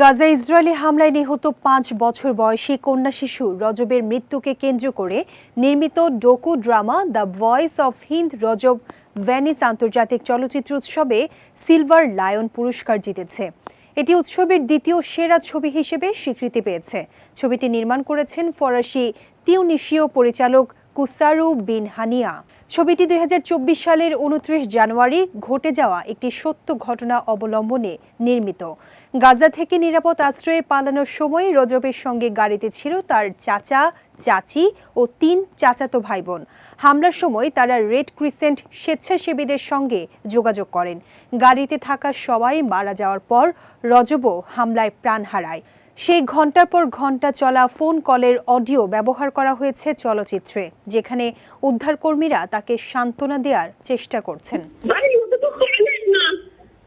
Gaza Israeli হামলায় নিহত পাঁচ বছর বয়সী কন্যা শিশু রজবের মৃত্যুকে কেন্দ্র করে নির্মিত docudrama the voice of Hind Rajab Venice আন্তর্জাতিক চলচ্চিত্র উৎসবে সিলভার লায়ন পুরস্কার জিতেছে। এটি উৎসবের দ্বিতীয় সেরা ছবি হিসেবে স্বীকৃতি পেয়েছে। ছবিটি নির্মাণ করেছেন ফরাসি তিউনিশীয় পরিচালক কুসারু বিন হানিয়া। ছবিটি দুই হাজার চব্বিশ সালের উনত্রিশ জানুয়ারি ঘটে যাওয়া একটি সত্য ঘটনা অবলম্বনে নির্মিত। গাজা থেকে নিরাপদ আশ্রয়ে পালানোর সময় রজবের সঙ্গে গাড়িতে ছিল তার চাচা চাচি ও তিন চাচাতো ভাই বোন হামলার সময় তারা রেড ক্রিসেন্ট স্বেচ্ছাসেবীদের সঙ্গে যোগাযোগ করেন। গাড়িতে থাকা সবাই মারা যাওয়ার পর রজবও হামলায় প্রাণ হারায়। সেই ঘণ্টার পর ঘণ্টা চলা ফোন কলের অডিও ব্যবহার করা হয়েছে চলচ্চিত্রে, যেখানে উদ্ধারকর্মীরা তাকে সান্ত্বনা দেওয়ার চেষ্টা করছেন।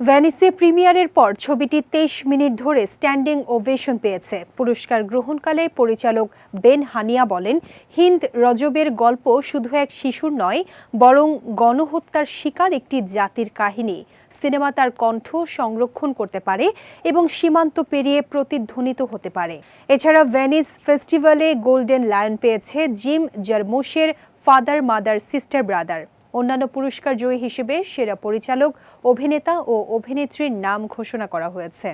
ভ্যানিসে প্রিমিয়ারের পর ছবিটি তেইশ মিনিট ধরে স্ট্যান্ডিং ওভেশন পেয়েছে। পুরস্কার গ্রহণকালে পরিচালক বেন হানিয়া বলেন, হিন্দ রজবের গল্প শুধু এক শিশুর নয়, বরং গণহত্যার শিকার একটি জাতির কাহিনী। সিনেমা তার কণ্ঠ সংরক্ষণ করতে পারে এবং সীমান্ত পেরিয়ে প্রতিধ্বনিত হতে পারে। এছাড়া ভ্যানিস ফেস্টিভ্যালে গোল্ডেন লায়ন পেয়েছে জিম জারমোশের ফাদার, মাদার, সিস্টার, ব্রাদার। অন্যান্য পুরস্কার জয়ী হিসেবে সেরা পরিচালক অভিনেতা ও অভিনেত্রীর নাম ঘোষণা করা হয়েছে।